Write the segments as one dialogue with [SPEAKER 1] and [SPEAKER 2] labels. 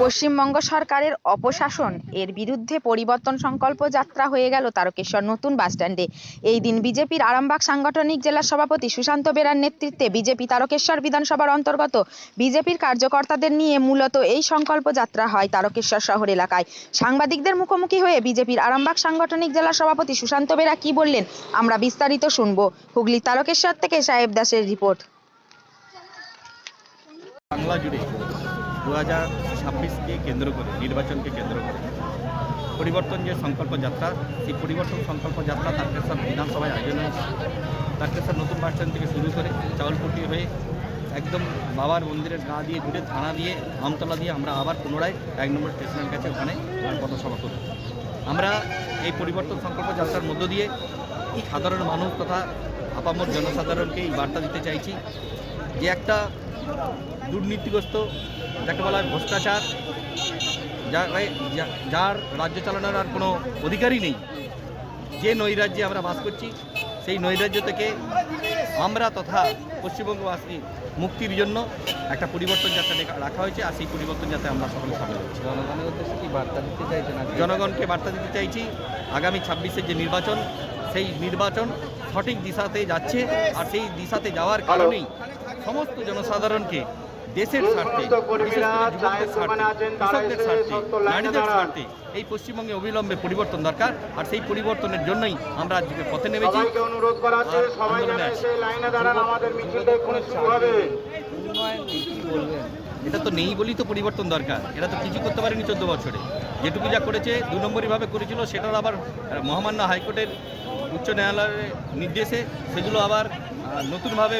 [SPEAKER 1] পশ্চিমবঙ্গ সরকারের অপশাসন, এর বিরুদ্ধে পরিবর্তন সংকল্প যাত্রা হয়ে গেল তারকেশ্বর নতুন বাসস্ট্যান্ডে। এই দিন বিজেপির আরামবাগ সাংগঠনিক জেলা সভাপতি সুশান্ত বেরার নেতৃত্বে বিজেপি তারকেশ্বর বিধানসভার অন্তর্গত বিজেপির কার্যকর্তাদের নিয়ে মূলত এই সংকল্প যাত্রা হয় তারকেশ্বর শহর এলাকায়। সাংবাদিকদের মুখোমুখি হয়ে বিজেপির আরামবাগ সাংগঠনিক জেলা সভাপতি সুশান্ত বেরা কি বললেন, আমরা বিস্তারিত শুনব। হুগলি তারকেশ্বর থেকে সাহেব দাসের রিপোর্ট।
[SPEAKER 2] বাংলা জুড়ে দু হাজার ছাব্বিশকে কেন্দ্র করে, নির্বাচনকে কেন্দ্র করে। পরিবর্তন যে সংকল্প যাত্রা, সেই পরিবর্তন সংকল্প যাত্রা তারকেশ্বর বিধানসভায় আয়োজন হয়েছে। তারকেশ্বর নতুন বাস স্ট্যান্ড থেকে শুরু করে চাউলপুটি হয়ে একদম বাবার মন্দিরের গা দিয়ে ঘুরে থানা দিয়ে, আমতলা দিয়ে আমরা আবার পুনরায় এক নম্বর স্টেশনের কাছে ওখানে পথসভা করি আমরা এই পরিবর্তন সংকল্প যাত্রার মধ্য দিয়ে সাধারণ মানুষ তথা আপামর জনসাধারণকে এই বার্তা দিতে চাইছি যে একটা দুর্নীতিগ্রস্ত যাকে বলা হয় ভ্রষ্টাচার যার রাজ্য চালানোর আর কোনো অধিকারই নেই যে নৈরাজ্যে আমরা বাস করছি সেই নৈরাজ্য থেকে আমরা তথা পশ্চিমবঙ্গবাসী মুক্তির জন্য একটা পরিবর্তন যাত্রা রাখা হয়েছে আর সেই পরিবর্তন যাতে আমরা সকলে সামিল হচ্ছি
[SPEAKER 3] জনগণের উদ্দেশ্যে কি বার্তা দিতে চাইছেন?
[SPEAKER 2] জনগণকে বার্তা দিতে চাইছি আগামী ছাব্বিশের যে নির্বাচন সেই নির্বাচন সঠিক দিশাতে যাচ্ছে আর সেই দিশাতে যাওয়ার কারণেই সমস্ত জনসাধারণকে দেশের স্বার্থে যুবকদের স্বার্থে কৃষকদের স্বার্থে নারীদের স্বার্থে এই পশ্চিমবঙ্গে অবিলম্বে পরিবর্তন দরকার আর সেই পরিবর্তনের জন্যই আমরা আজকে পথে নেমেছি।
[SPEAKER 4] অনুরোধ করা আছে সবাই যেন
[SPEAKER 2] আন্দোলনে
[SPEAKER 4] এসে লাইনে দাঁড়ান আমাদের মিছিলটা এক্ষুনি শুরু হবে।
[SPEAKER 3] উন্নয়ন কি বলবেন
[SPEAKER 2] এটা তো নেই বলেই তো পরিবর্তন দরকার। এটা তো কিছু করতে পারেনি চোদ্দ বছরে। যেটুকু যা করেছে দু নম্বরইভাবে করেছিল সেটার আবার মহামান্য হাইকোর্টের উচ্চ ন্যায়ালয়ের নির্দেশে সেগুলো আবার নতুনভাবে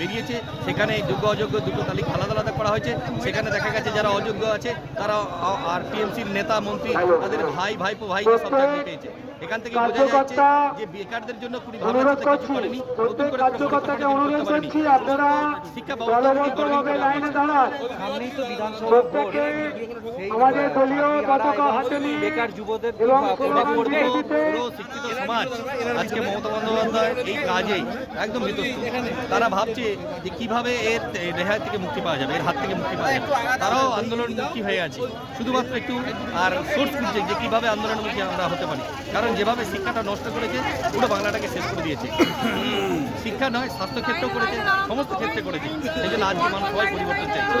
[SPEAKER 2] বেরিয়েছে। সেখানে যোগ্য অযোগ্য দুটো তালিকা আলাদা আলাদা করা হয়েছে। সেখানে দেখা গেছে যারা অযোগ্য আছে তারা আর টিএমসির নেতা মন্ত্রী তাদের ভাই ভাইপো ভাই সব চাকরি পেয়েছে। এখান থেকে বোঝা যাচ্ছে যে বেকারদের জন্য
[SPEAKER 4] অনুরোধ
[SPEAKER 2] কিছু করেনি নতুন করে
[SPEAKER 4] কার্যকর্তাকে অনুরোধ করছি আপনারা
[SPEAKER 2] শিক্ষা
[SPEAKER 4] দলবদ্ধভাবে লাইনে দাঁড়ান।
[SPEAKER 3] সামনেই তো বিধানসভা ভোট
[SPEAKER 4] আমাদের দলীয় পতাকা হাতে নিয়ে
[SPEAKER 3] বেকার যুবদের
[SPEAKER 4] এবং
[SPEAKER 2] শিক্ষিত সমাজ। আজকে মমতা বন্দ্যোপাধ্যায় এই কাজেই একদম বিতস্ত তারা ভাবছে যে কীভাবে এর রেহাই থেকে মুক্তি পাওয়া যাবে এর হাত থেকে মুক্তি পাওয়া যাবে। তারাও আন্দোলনমুখী হয়ে আছে। শুধুমাত্র একটু আর সোর্স খুঁজছে যে কীভাবে আন্দোলনমুখী আমরা হতে পারি। কারণ যেভাবে শিক্ষাটা নষ্ট করেছে পুরো বাংলাটাকে শেষ করে দিয়েছে। শিক্ষা নয় স্বাস্থ্যক্ষেত্রেও করেছে সমস্ত ক্ষেত্রে করেছে। সেই জন্য আজকে মানুষ সবাই পরিবর্তন চাইছে।